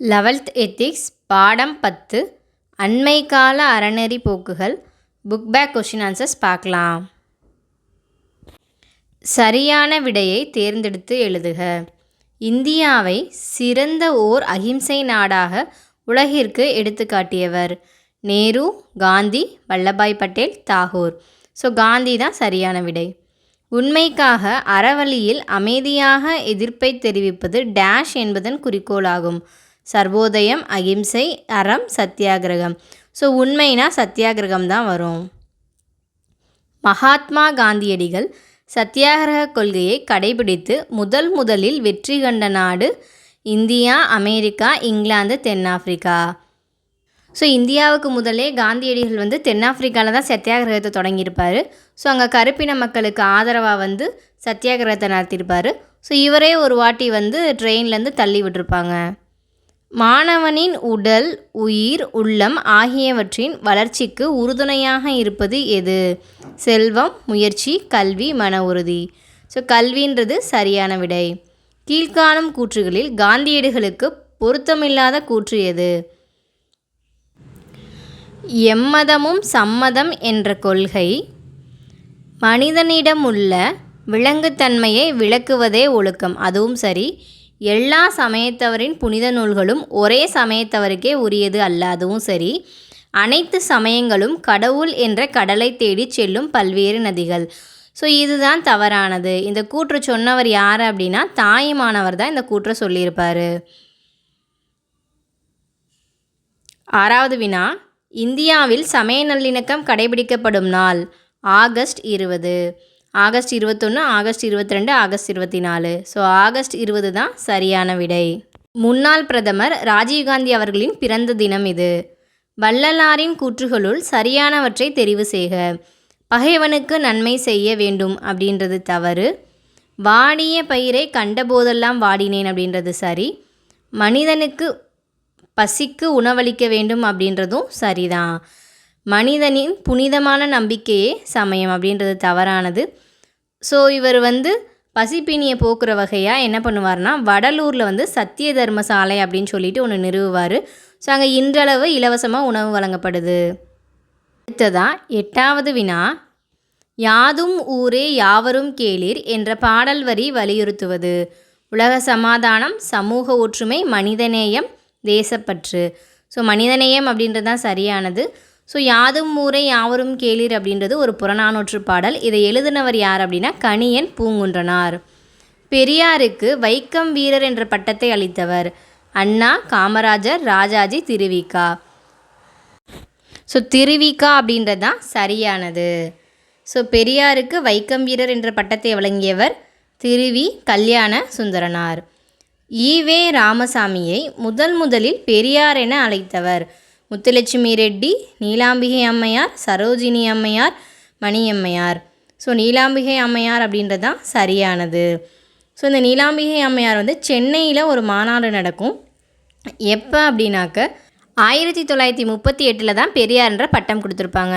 Eleventh ethics பாடம் பத்து அண்மை கால அறநெறி போக்குகள் புக் பேக் கொஷின் ஆன்சர்ஸ் பார்க்கலாம். சரியான விடையை தேர்ந்தெடுத்து எழுதுக. இந்தியாவை சிறந்த ஓர் அகிம்சை நாடாக உலகிற்கு எடுத்துக்காட்டியவர் நேரு காந்தி வல்லபாய் பட்டேல் தாகூர். ஸோ காந்தி தான் சரியான விடை. உண்மைக்காக அறவழியில் அமைதியாக எதிர்ப்பை தெரிவிப்பது டேஷ் என்பதன் குறிக்கோளாகும். சர்வோதயம் அகிம்சை அறம் சத்தியாகிரகம். ஸோ உண்மைனா சத்தியாகிரகம் தான் வரும். மகாத்மா காந்தியடிகள் சத்தியாகிரக கொள்கையை கடைபிடித்து முதல் முதலில் வெற்றி கண்ட நாடு இந்தியா அமெரிக்கா இங்கிலாந்து தென்னாப்பிரிக்கா. ஸோ இந்தியாவுக்கு முதலே காந்தியடிகள் வந்து தென்னாப்பிரிக்காவில் தான் சத்தியாகிரகத்தை தொடங்கியிருப்பார். ஸோ அங்கே கருப்பின மக்களுக்கு ஆதரவாக வந்து சத்தியாகிரகத்தை நடத்தியிருப்பார். ஸோ இவரே ஒரு வாட்டி வந்து ட்ரெயின்லேருந்து தள்ளி விட்டுருப்பாங்க. மாணவனின் உடல் உயிர் உள்ளம் ஆகியவற்றின் வளர்ச்சிக்கு உறுதுணையாக இருப்பது எது? செல்வம் முயற்சி கல்வி மன உறுதி ஸோ கல்வின்றது சரியான விடை. கீழ்காணும் கூற்றுகளில் காந்தியடிகளுக்கு பொருத்தமில்லாத கூற்று எது? எம்மதமும் சம்மதம் என்ற கொள்கை. மனிதனிடமுள்ள விலங்குத்தன்மையை விளக்குவதே ஒழுக்கம். அதுவும் சரி. எல்லா சமயத்தவரின் புனித நூல்களும் ஒரே சமயத்தவருக்கே உரியது அல்ல அதுவும் சரி. அனைத்து சமயங்களும் கடவுள் என்ற கடலை தேடி செல்லும் பல்வேறு நதிகள். ஸோ இதுதான் தவறானது. இந்த கூற்று சொன்னவர் யார் அப்படின்னா தாயுமானவர் தான் இந்த கூற்றை சொல்லியிருப்பார். ஆறாவது வினா இந்தியாவில் சமய நல்லிணக்கம் கடைபிடிக்கப்படும் நாள் ஆகஸ்ட் இருபது. ஆகஸ்ட் இருபத்தொன்று ஆகஸ்ட் இருபத்தி ரெண்டு ஆகஸ்ட் இருபத்தி நாலு ஸோ ஆகஸ்ட் இருபது தான் சரியான விடை. முன்னாள் பிரதமர் ராஜீவ்காந்தி அவர்களின் பிறந்த தினம் இது. வள்ளலாரின் கூற்றுகளுள் சரியானவற்றை தெரிவு செய்க. பகைவனுக்கு நன்மை செய்ய வேண்டும் அப்படின்றது தவறு. வாடிய பயிரை கண்டபோதெல்லாம் வாடினேன் அப்படின்றது சரி. மனிதனுக்கு பசிக்கு உணவளிக்க வேண்டும் அப்படின்றதும் சரிதான். மனிதனின் புனிதமான நம்பிக்கையே சமயம் அப்படின்றது தவறானது. ஸோ இவர் வந்து பசிப்பினியை போக்குற வகையாக என்ன பண்ணுவார்னா வடலூரில் வந்து சத்திய தர்மசாலை அப்படின்னு சொல்லிட்டு ஒன்று நிறுவுவார். ஸோ அங்கே இன்றளவு இலவசமாக உணவு வழங்கப்படுது. அடுத்ததாக எட்டாவது வினா யாதும் ஊரே யாவரும் கேளிர் என்ற பாடல் வரி வலியுறுத்துவது. உலக சமாதானம் சமூக ஒற்றுமை மனிதநேயம் தேசப்பற்று. ஸோ மனிதநேயம் அப்படின்றது தான் சரியானது. ஸோ யாதும் ஊரை யாவரும் கேளிர் அப்படின்றது ஒரு புறநானூற்று பாடல். இதை எழுதினவர் யார் அப்படின்னா கணியன் பூங்குன்றனார். பெரியாருக்கு வைக்கம் வீரர் என்ற பட்டத்தை அளித்தவர். அண்ணா காமராஜர் ராஜாஜி திருவிக்கா. ஸோ திருவிக்கா அப்படின்றது தான் சரியானது. ஸோ பெரியாருக்கு வைக்கம் வீரர் என்ற பட்டத்தை வழங்கியவர் திருவி கல்யாண சுந்தரனார். ஈவே ராமசாமியை முதல் முதலில் பெரியார் என அழைத்தவர். முத்துலட்சுமி ரெட்டி நீலாம்பிகை அம்மையார் சரோஜினி அம்மையார் மணியம்மையார் ஸோ நீலாம்பிகை அம்மையார் அப்படின்றது தான் சரியானது. ஸோ இந்த நீலாம்பிகை அம்மையார் வந்து சென்னையில் ஒரு மாநாடு நடக்கும். எப்போ அப்படின்னாக்க ஆயிரத்தி தொள்ளாயிரத்தி முப்பத்தி எட்டில் தான் பெரியார்ன்ற பட்டம் கொடுத்துருப்பாங்க.